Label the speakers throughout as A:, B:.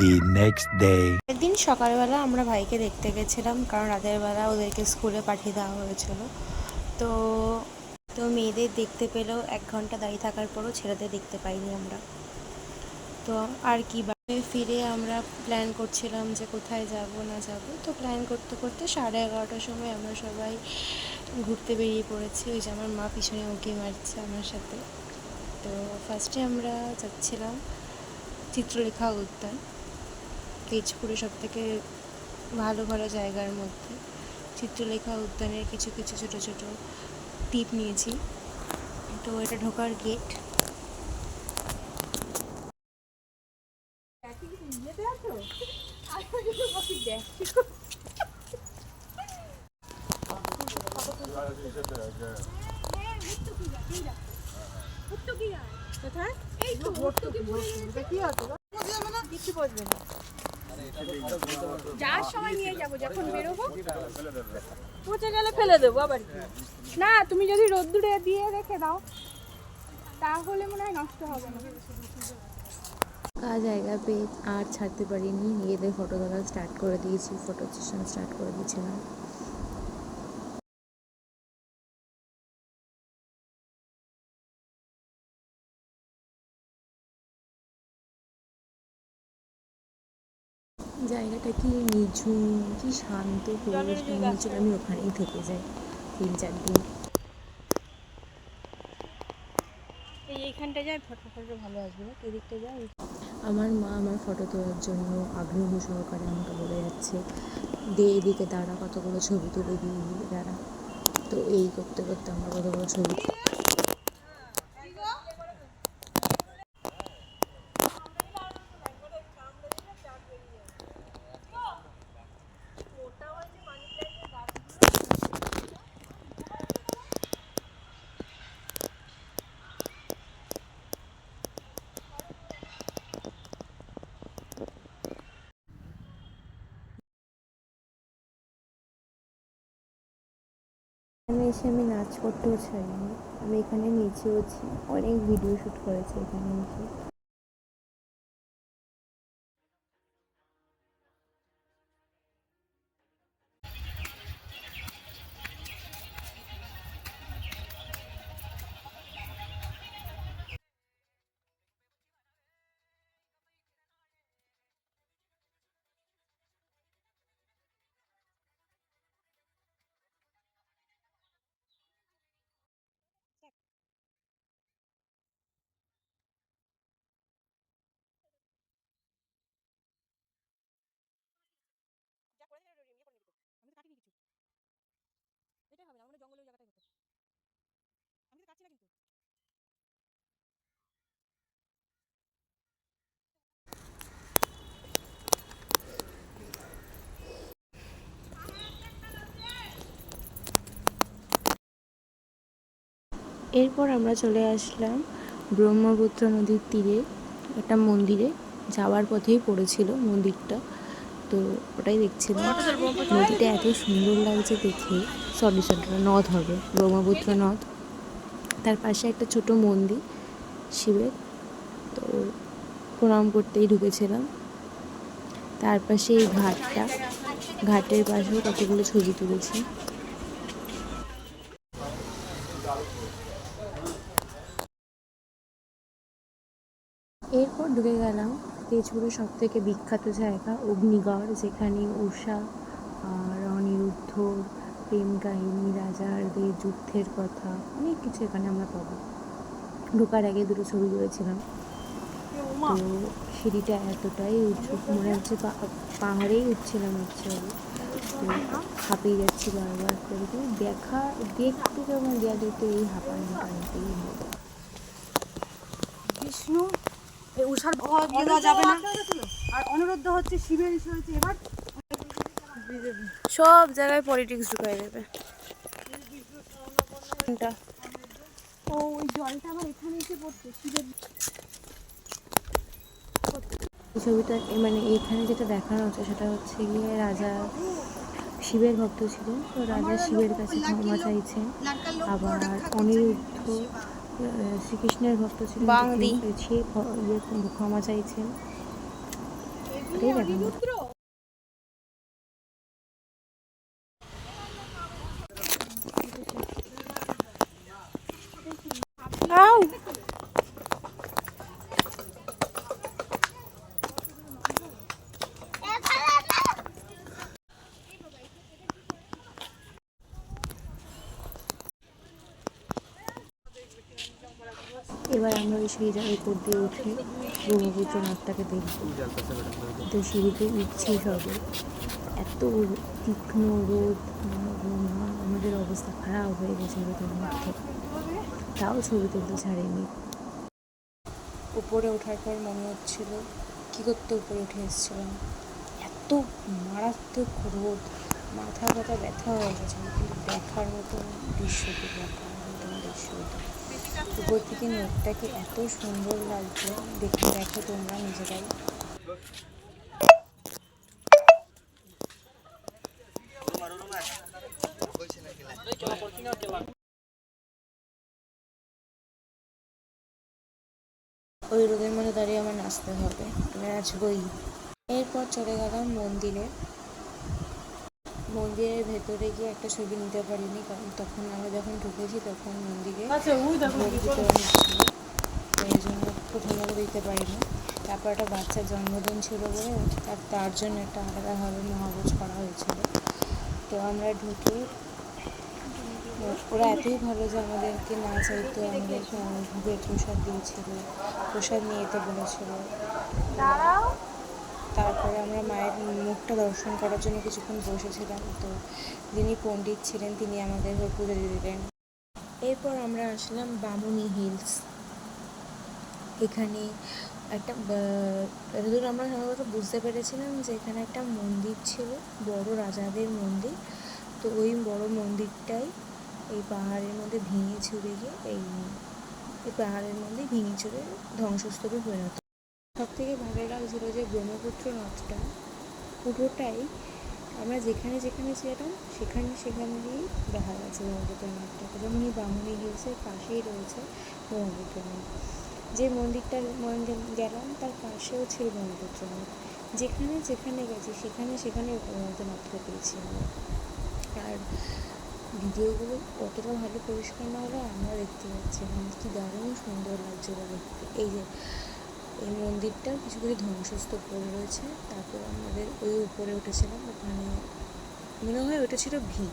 A: the next day.
B: একদিন সকালবেলা আমরা ভাইকে দেখতে গেছিলাম, কারণ রাতের বেলা ওদেরকে স্কুলে পাঠিয়ে দেওয়া হয়েছিল। তো তো মেয়েদের দেখতে পেলেও এক ঘণ্টা দাঁড়িয়ে থাকার পরও ছেলেদের দেখতে পাইনি আমরা। তো আর কি ফিরে আমরা প্ল্যান করছিলাম যে কোথায় যাব, না যাব। তো প্ল্যান করতে করতে সাড়ে এগারোটার সময় আমরা সবাই ঘুরতে বেরিয়ে পড়েছি। ওই যে আমার মা পিছনে উঁকি মারছে আমার সাথে। তো ফার্স্টে আমরা যাচ্ছিলাম চিত্রলেখা উদ্যান। তেজপুরে সব থেকে ভালো ভালো জায়গার মধ্যে চিত্রলেখা উদ্যানের কিছু কিছু ছোট ছোট টিপ নিয়েছি। তো এটা ঢোকার গেট
C: যাওয়ার সময় নিয়ে যাব, যখন বেরোবো। পচে গেলে ফেলে দেবো আবার। না, তুমি যদি রোদ্দুরে দিয়ে রেখে দাও, তাহলে মনে হয় নষ্ট হবে না।
D: ফাঁকা জায়গা পেয়ে আর ছাড়তে পারিনি। নিজেদের ফটো তোলা স্টার্ট করে দিয়েছি ফটো সেশন স্টার্ট করে দিয়েছিলাম। জায়গাটা কি নিঝুম কি শান্ত পরিবেশ মনে হচ্ছিল আমি ওখানেই থেকে যাই তিন চার দিন।
C: এই এইখানটা যায় ফটো ফটো ভালো আসবে। এদিকটা যায়
D: আমার মা আমার ফটো তোলার জন্য আগ্রহ সহকারে আমাকে বলে যাচ্ছে দে এদিকে দাঁড়া কতগুলো ছবি তুলে দিয়ে দাঁড়া। তো এই করতে করতে আমরা কতগুলো ছবি এখানে এসে আমি নাচ করতেও ছাড়িনি আমি এখানে নিচেওছি। অনেক ভিডিও শ্যুট করেছি এখানে এসে। এরপর আমরা চলে আসলাম ব্রহ্মপুত্র নদীর তীরে, একটা মন্দিরে। যাওয়ার পথেই পড়েছিল মন্দিরটা। তো ওটাই দেখছিলাম। নদীটা এত সুন্দর লাগছে দেখে। সরি সরি নদ হবে, ব্রহ্মপুত্র নদ। তার পাশে একটা ছোট মন্দির শিবের। তো প্রণাম করতেই ঢুকেছিলাম। তার পাশে এই ঘাটটা। ঘাটের পাশেও কতগুলো ছবি তুলেছি। এরপর ঢুকে গেলাম তেজপুরের সব থেকে বিখ্যাত জায়গা অগ্নিগড় যেখানে উষা আর অনিরুদ্ধ প্রেম কাহিনী রাজারদের যুদ্ধের কথা অনেক কিছু এখানে আমরা পাবো। ঢোকার আগে দুটো ছবি তুলেছিলাম। তো সিঁড়িটা এতটাই উঁচু মনে হচ্ছে পাহাড়েই উঠছিলাম হচ্ছে তো হাঁপিয়ে যাচ্ছি বারবার করে। তো দেখা দেখতে যখন দেওয়া দেখতে এই হাঁপানিটা নিতেই হবে
E: বিষ্ণু এই উষার দিয়ে দেওয়া যাবে না। আর অনুরুদ্ধ হচ্ছে শিবের ইস্যু হচ্ছে এবার।
B: সব জায়গায় পলিটিক্স ঢুকাই দেবে।
E: ও ওই জলটা আবার এখানে এসে পড়ছে শিবের।
D: ছবিটা মানে এইখানে যেটা দেখানো হচ্ছে সেটা হচ্ছে গিয়ে রাজা শিবের ভক্ত ছিলেন। তো রাজা শিবের কাছে ক্ষমা চাইছেন। আবার অনিরুদ্ধ শ্রীকৃষ্ণের ভক্ত ছিলেন। সে ইয়ে ক্ষমা চাইছেন।
F: এবার আমরা ওই সিঁড়িটার উপর দিয়ে উঠে ব্রহ্মপুত্র নদটাকে দেখব। তো সিঁড়িতে উঠছি সবে এত তীক্ষ্ণ রোদ, আমাদের অবস্থা খারাপ হয়ে গেছে রোদের মধ্যে। তাও ছবি তুলতে ছাড়েনি।
D: উপরে ওঠার পর মনে হচ্ছিল, কী করতে উপরে উঠে এসেছিলাম? এত মারাত্মক রোদ মাথা ব্যথা ব্যথা হয়ে গেছে। কিন্তু দেখার মতন দৃশ্য দেখার মতন দৃশ্য উপর থেকে নদটাকে এত সুন্দর লাগছে? দেখে দেখো তোমরা নিজেরাই। ওই রোদের মধ্যে দাঁড়িয়ে আমার নাচতে হবে। নাচবই। এরপর চলে গেলাম মন্দিরে। মন্দিরের ভেতরে গিয়ে একটা ছবি নিতে পারিনি কারণ তখন আমরা যখন ঢুকেছি তখন মন্দিরে তো এই জন্য প্রথমবার দিতে পারিনি। তারপর একটা বাচ্চার জন্মদিন ছিল বলে তার তার জন্য একটা আলাদাভাবে মহাভোজ করা হয়েছিল। তো আমরা ঢুকে ওরা এতই ভালো যে আমাদেরকে না চাইতে আমাদের ভোগের প্রসাদ দিয়েছিল প্রসাদ নিয়ে যেতে বলেছিল। তারপরে আমরা মায়ের মুখটা দর্শন করার জন্য কিছুক্ষণ বসেছিলাম। তো যিনি পণ্ডিত ছিলেন, তিনি আমাদের হয়ে পুজো দিলেন। এরপর আমরা আসলাম বামুনি হিলস। এখানে একটা এতদূর আমরা সম্ভবত বুঝতে পেরেছিলাম যে এখানে একটা মন্দির ছিল, বড় রাজাদের মন্দির। তো ওই বড় মন্দিরটাই এই পাহাড়ের মধ্যে ভেঙে চুরে গিয়ে, এই এই পাহাড়ের মধ্যে ভেঙে চুরে ধ্বংসস্তূপে পরিণত সব থেকে ভালো লাগছিল যে ব্রহ্মপুত্র নদটা। পুরোটাই আমরা যেখানে যেখানে ছিলাম, সেখানে সেখানে দিয়েই দেখা যাচ্ছে ব্রহ্মপুত্র নদটাকে যেমন এই বামুনি হিলসের পাশেই রয়েছে ব্রহ্মপুত্র নদ। যে মন্দিরটার মন্দির গেলাম, তার পাশেও ছিল ব্রহ্মপুত্র নদ। যেখানে যেখানে গেছি, সেখানে সেখানে ব্রহ্মপুত্র নদটা পেয়েছি আমরা। আর ভিডিওগুলো কতটা ভালো পরিষ্কার না হলে আমরা দেখতে পাচ্ছি এখানে কি দারুণ সুন্দর লাগছিল দেখতে। এই যে এই মন্দিরটা কিছু কিছু ধ্বংসস্তূপ পড়ে রয়েছে। তারপর আমাদের ওই উপরে উঠেছিলাম, ওখানে মনে হয় ওটা ছিল ভি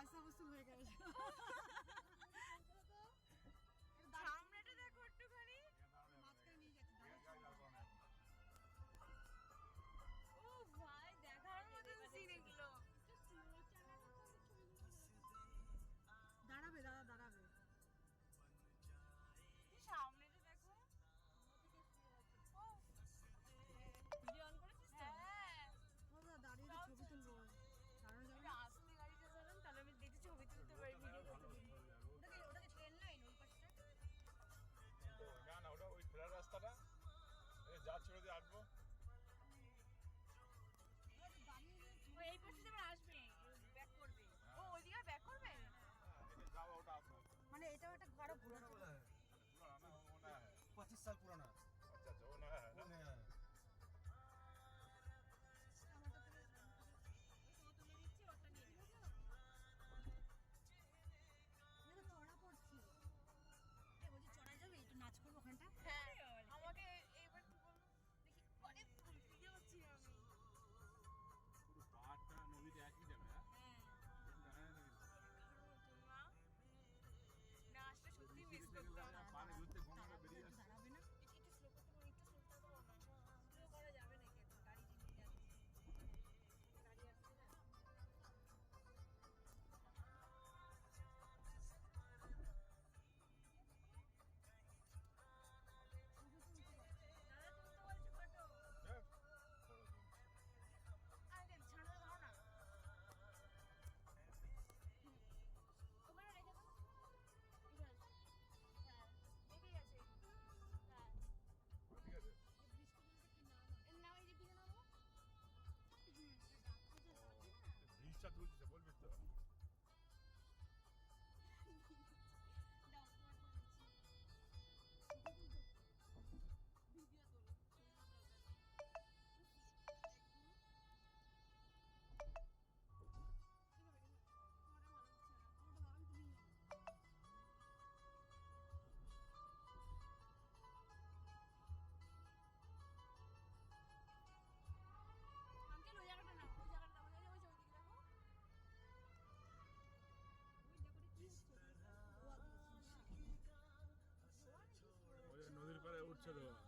B: পয়সা বসুল হয়ে গেছে
G: সামনেটা
H: করছে তো